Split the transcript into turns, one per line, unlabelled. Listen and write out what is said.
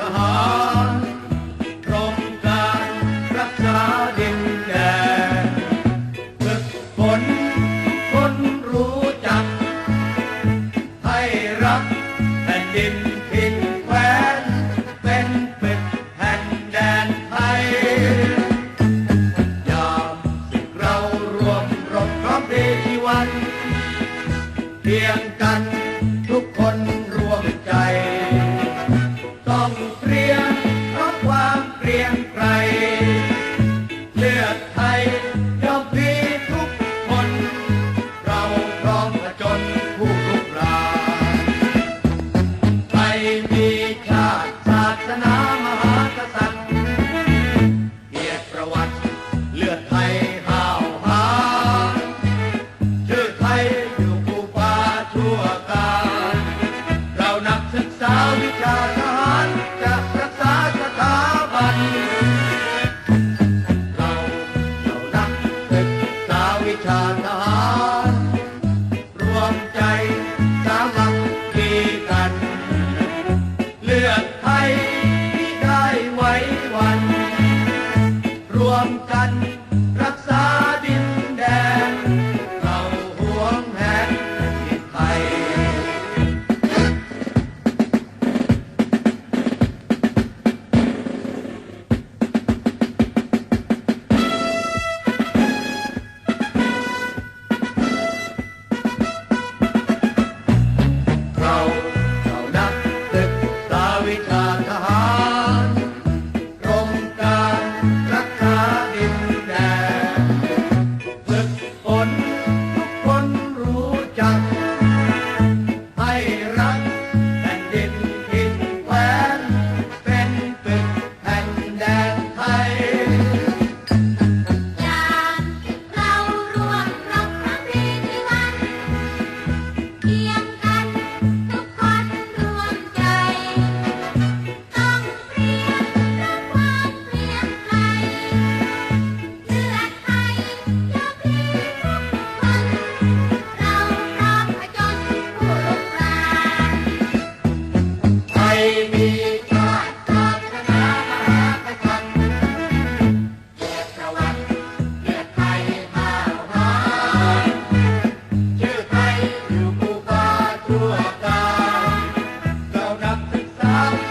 ทหารกรมการรักษาดินแดนฝึคนรู้จัก ให้รักแผ่นดินพินแควนเป็นเป็ดแห่งแดนไทย ยามเรารวมรบพร้อมเดวัน เพียง Thank you.